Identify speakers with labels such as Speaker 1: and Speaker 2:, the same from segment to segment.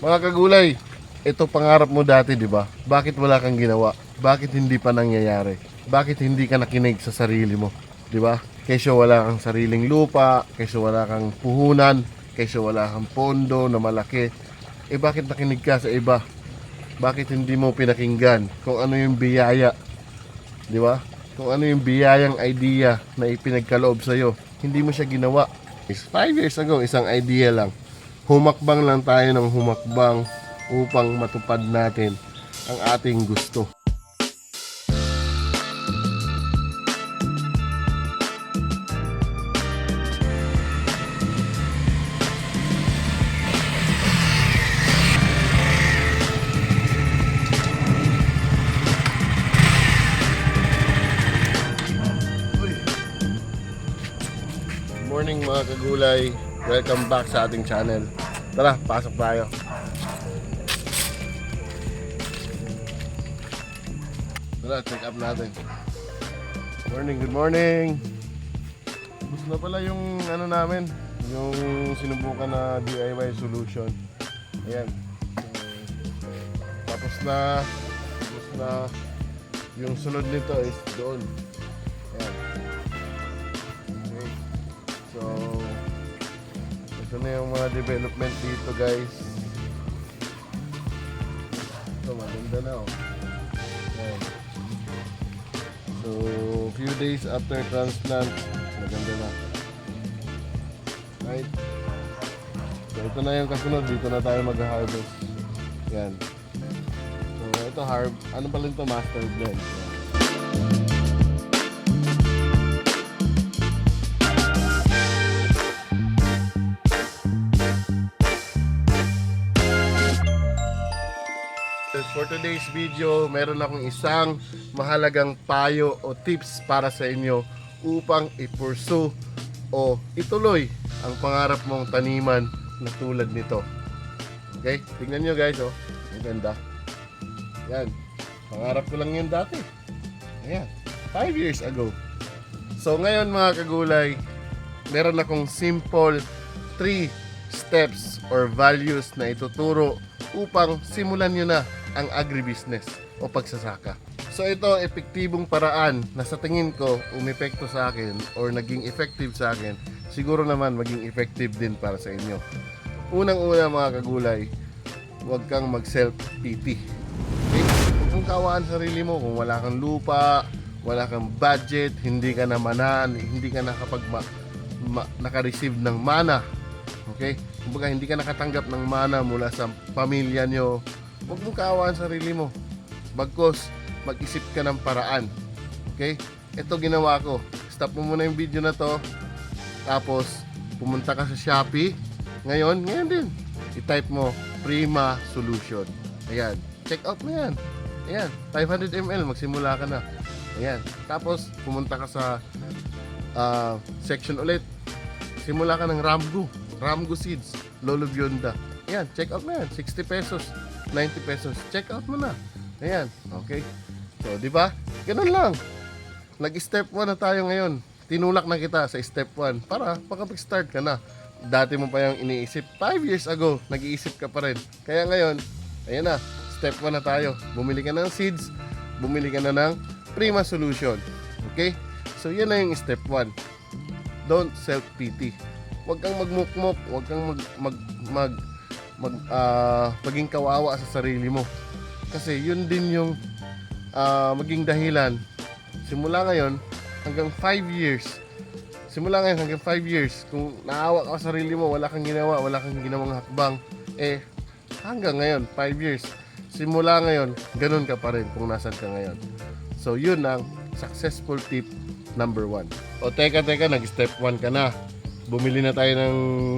Speaker 1: Mga kagulay, ito pangarap mo dati, di ba? Bakit wala kang ginawa? Bakit hindi pa nangyayari? Bakit hindi ka nakinig sa sarili mo? Di ba? Kesyo wala kang sariling lupa, kesyo wala kang puhunan, kesyo wala kang pondo na malaki. Eh bakit nakinig ka sa iba? Bakit hindi mo pinakinggan kung ano yung biyaya? Di ba? Kung ano yung biyayang idea na ipinagkaloob sa'yo, hindi mo siya ginawa. Five years ago, isang idea lang. Humakbang lang tayo ng humakbang upang matupad natin ang ating gusto. Morning mga kagulay. Welcome back sa ating channel. Tara, pasok tayo. Tara, check up natin. Morning, good morning. Gusto na pala yung ano namin, yung sinubukan na DIY solution. Ayan. Tapos na, tapos na, yung sunod nito is doon. Ito na yung mga development dito guys. Ito, maganda na oh. So, few days after transplant, maganda na. Right? So, ito na yung kasunod. Dito na tayo mag-harvest. Yan. So, ito harv ano pala ito? Master blend. Today's video, meron akong isang mahalagang payo o tips para sa inyo upang i-pursue o ituloy ang pangarap mong taniman na tulad nito. Okay? Tingnan nyo guys, oh. Ang ganda. Yan. Pangarap ko lang yun dati. Ayan. Five years ago. So ngayon mga kagulay, meron akong simple three steps or values na ituturo upang simulan nyo na ang agribusiness o pagsasaka. So ito, epektibong paraan na sa tingin ko umepekto sa akin or naging effective sa akin, siguro naman maging effective din para sa inyo. Unang-una mga kagulay, huwag kang mag-self-pity. Okay? Huwag mong kawaan sarili mo kung wala kang lupa, wala kang budget, hindi ka namanan, hindi ka nakapag ma- ma- naka-receive ng mana. Okay? Kumbaga hindi ka nakatanggap ng mana mula sa pamilya nyo. Huwag mong kaawaan sarili mo. Bagkos, mag-isip ka ng paraan. Okay? Ito ginawa ko. Stop mo muna yung video na to. Tapos, pumunta ka sa Shopee. Ngayon, ngayon din. I-type mo, Prima Solution. Ayan. Check out mo yan. Ayan. 500 ml. Magsimula ka na. Ayan. Tapos, pumunta ka sa ah, section ulit. Simula ka ng Ramgo. Ramgo Seeds. Lolo Bionda. Ayan. Check out mo yan. 60 pesos. 90 pesos. Check out mo na. Ayan. Okay. So, di ba? Ganun lang. Nag-step 1 na tayo ngayon. Tinulak na kita sa step 1 para makapag-start ka na. Dati mo pa yung iniisip. 5 years ago, nag-iisip ka pa rin. Kaya ngayon, ayan na, step 1 na tayo. Bumili ka ng seeds, bumili ka na ng Prima Solution. Okay? So, yan na yung step 1. Don't self-pity. Huwag kang magmukmok, huwag kang mag, mag, mag, mag ah, maging kawawa sa sarili mo. Kasi yun din yung ah, maging dahilan. Simula ngayon hanggang 5 years simula ngayon hanggang 5 years kung naawa ka sa sarili mo wala kang ginawa wala kang ginawang hakbang eh hanggang ngayon 5 years simula ngayon ganun ka pa rin kung nasan ka ngayon. So yun ang successful tip number 1 o teka teka nag step 1 ka na bumili na tayo ng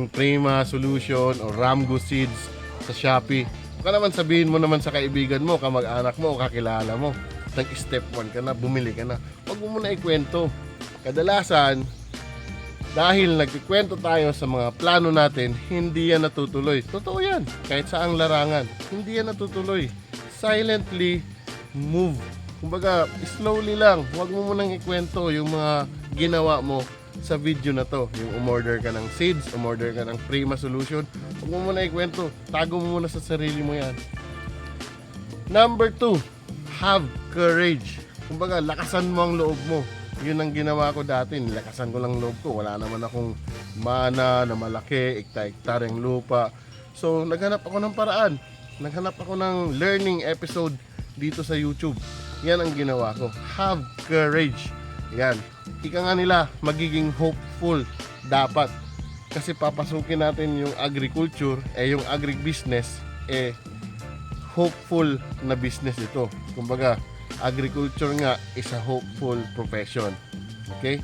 Speaker 1: Prima Solution o Ramgo Seeds sa Shopee baka naman sabihin mo naman sa kaibigan mo kamag-anak mo o kakilala mo nag step 1 ka na bumili ka na huwag mo muna ikwento kadalasan dahil nagkikwento tayo sa mga plano natin, hindi yan natutuloy. Totoo yan. Kahit saang larangan, hindi yan natutuloy. Silently move. Kumbaga, slowly lang. Huwag mo munang ikwento yung mga ginawa mo sa video na to. Yung umorder ka ng seeds, umorder ka ng Prima Solution. Huwag mo muna ikwento. Tago mo muna sa sarili mo yan. Number two, have courage. Kumbaga, lakasan mo ang loob mo. Yun ang ginawa ko dati. Nilakasan ko lang loob ko. Wala naman akong mana na malaki, ikta-iktar yung lupa. So, naghanap ako ng paraan. Naghanap ako ng learning episode dito sa YouTube. Yan ang ginawa ko. Have courage. Yan. Ika nga nila, magiging hopeful dapat. Kasi papasukin natin yung agriculture, eh yung agribusiness, eh hopeful na business ito. Kumbaga, agriculture nga is a hopeful profession. Okay?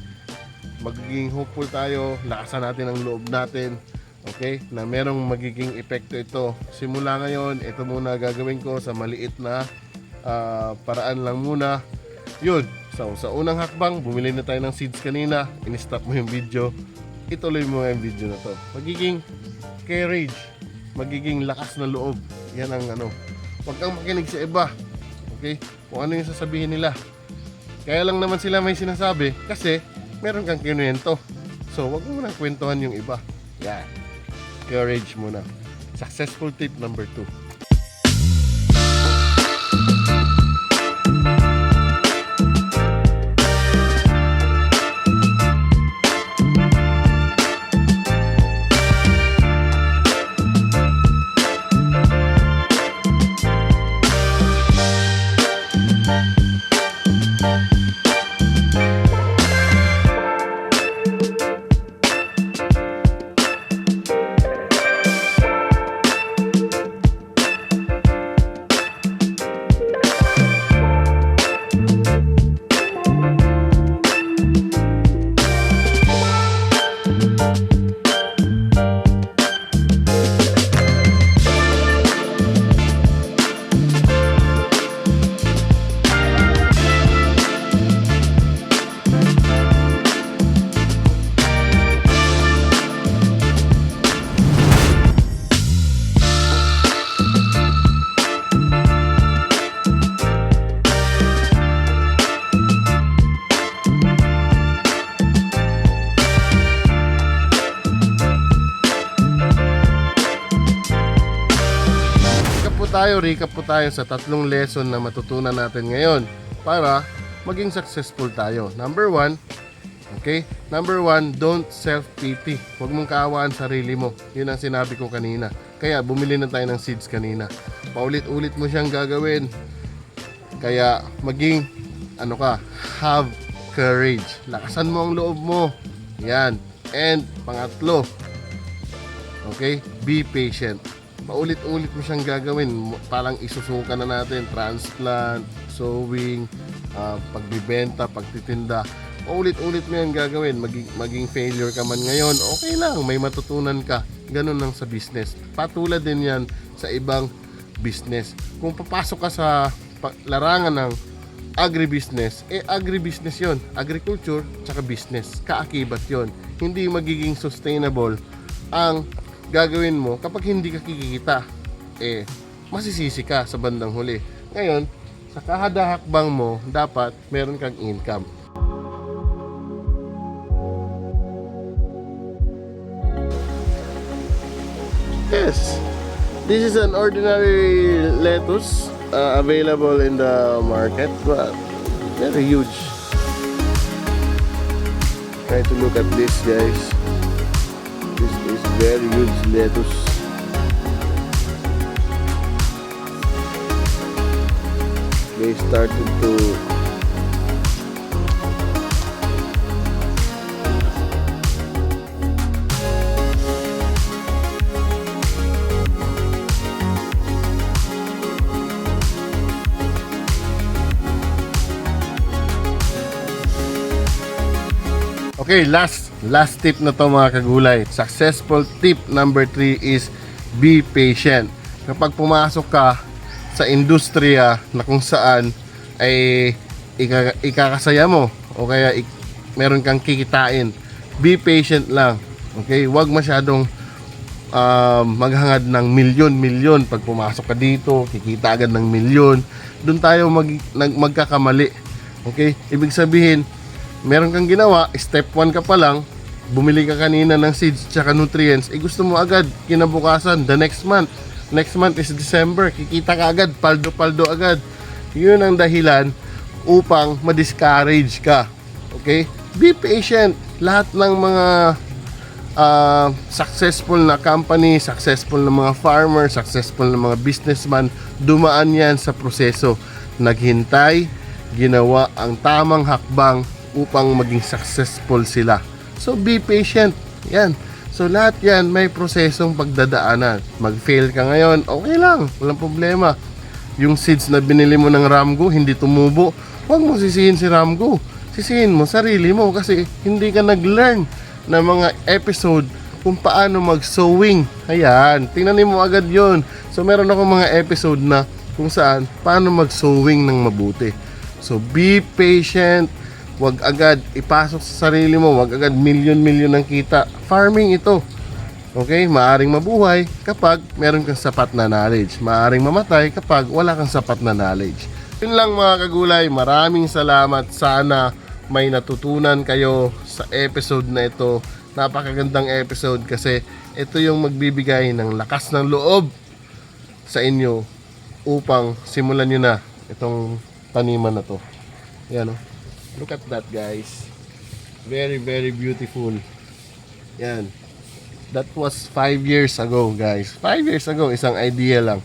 Speaker 1: Magiging hopeful tayo, lakasan natin ang loob natin. Okay? Na merong magiging epekto ito. Simula ngayon, ito muna gagawin ko sa maliit na ah, paraan lang muna. Yun, so sa unang hakbang, bumili na tayo ng seeds kanina, in-stop mo yung video, ituloy mo yung video na to. Magiging carriage, magiging lakas na loob. Yan ang ano. Huwag kang makinig sa iba. Okay? Kung ano yung sasabihin nila. Kaya lang naman sila may sinasabi kasi meron kang kinuwento. So, huwag mo nang kwentuhan yung iba. Yan. Courage muna. Successful tip number 2. Tayo, recap po tayo sa tatlong lesson na matutunan natin ngayon para maging successful tayo. Number one, okay? Number one, don't self-pity. Huwag mong kaawaan sarili mo. Yun ang sinabi ko kanina. Kaya bumili na tayo ng seeds kanina. Paulit-ulit mo siyang gagawin. Kaya maging, ano ka, have courage. Lakasan mo ang loob mo. Yan. And pangatlo, Okay? Be patient. Paulit-ulit mo siyang gagawin. Parang isusuka na natin. Transplant, sowing, ah, pagbibenta, pagtitinda. Paulit-ulit mo yan gagawin. Maging, maging failure ka man ngayon, okay lang. May matutunan ka. Ganun lang sa business. Patulad din yan sa ibang business. Kung papasok ka sa larangan ng agribusiness, eh agribusiness yon Agriculture, tsaka business. Kaakibat yon Hindi magiging sustainable ang gagawin mo kapag hindi ka kikita. Eh, masisisi ka sa bandang huli. Ngayon, sa kahada hakbang mo, dapat meron kang income. Yes, this is an ordinary lettuce uh, available in the market, but very huge. Try to look at this, guys. This is very huge lettuce. They started to Okay, last last tip na to mga kagulay. Successful tip number 3 is be patient. Kapag pumasok ka sa industriya na kung saan ay ika, ikakasaya mo o kaya ik, meron kang kikitain, be patient lang. Okay? Huwag masyadong um, maghangad ng milyon-milyon pag pumasok ka dito, kikita agad ng milyon. Doon tayo mag, nag, magkakamali. Okay? Ibig sabihin, meron kang ginawa, step 1 ka pa lang, bumili ka kanina ng seeds tsaka nutrients, eh gusto mo agad kinabukasan, the next month. Next month is December, kikita ka agad, paldo-paldo agad. Yun ang dahilan upang ma-discourage ka. Okay? Be patient. Lahat ng mga ah, successful na company, successful na mga farmer, successful na mga businessman, dumaan yan sa proseso. Naghintay, ginawa ang tamang hakbang upang maging successful sila. So be patient. Yan. So lahat yan may prosesong pagdadaanan. Mag-fail ka ngayon, okay lang, walang problema. Yung seeds na binili mo ng Ramgo hindi tumubo, huwag mo sisihin si Ramgo. Sisihin mo sarili mo kasi hindi ka nag-learn ng mga episode kung paano mag-sewing. Ayan, tingnan mo agad yon. So meron ako mga episode na kung saan paano mag-sewing ng mabuti. So be patient, Huwag agad ipasok sa sarili mo, huwag agad milyon-milyon ng kita. Farming ito. Okay, maaring mabuhay kapag meron kang sapat na knowledge. Maaring mamatay kapag wala kang sapat na knowledge. Yun lang mga kagulay, maraming salamat. Sana may natutunan kayo sa episode na ito. Napakagandang episode kasi ito yung magbibigay ng lakas ng loob sa inyo upang simulan nyo na itong taniman na to. Yan oh. Look at that guys. Very very beautiful. Yan. That was 5 years ago guys. 5 years ago, isang idea lang.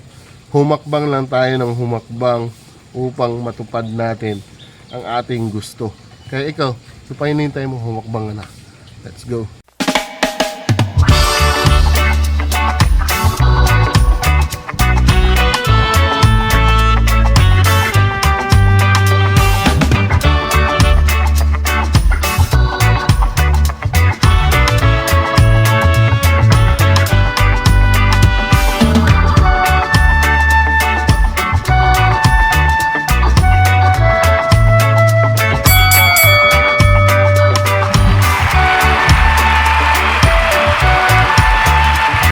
Speaker 1: Humakbang lang tayo ng humakbang upang matupad natin ang ating gusto. Kaya ikaw, supainin tayo mo humakbang na. Let's go.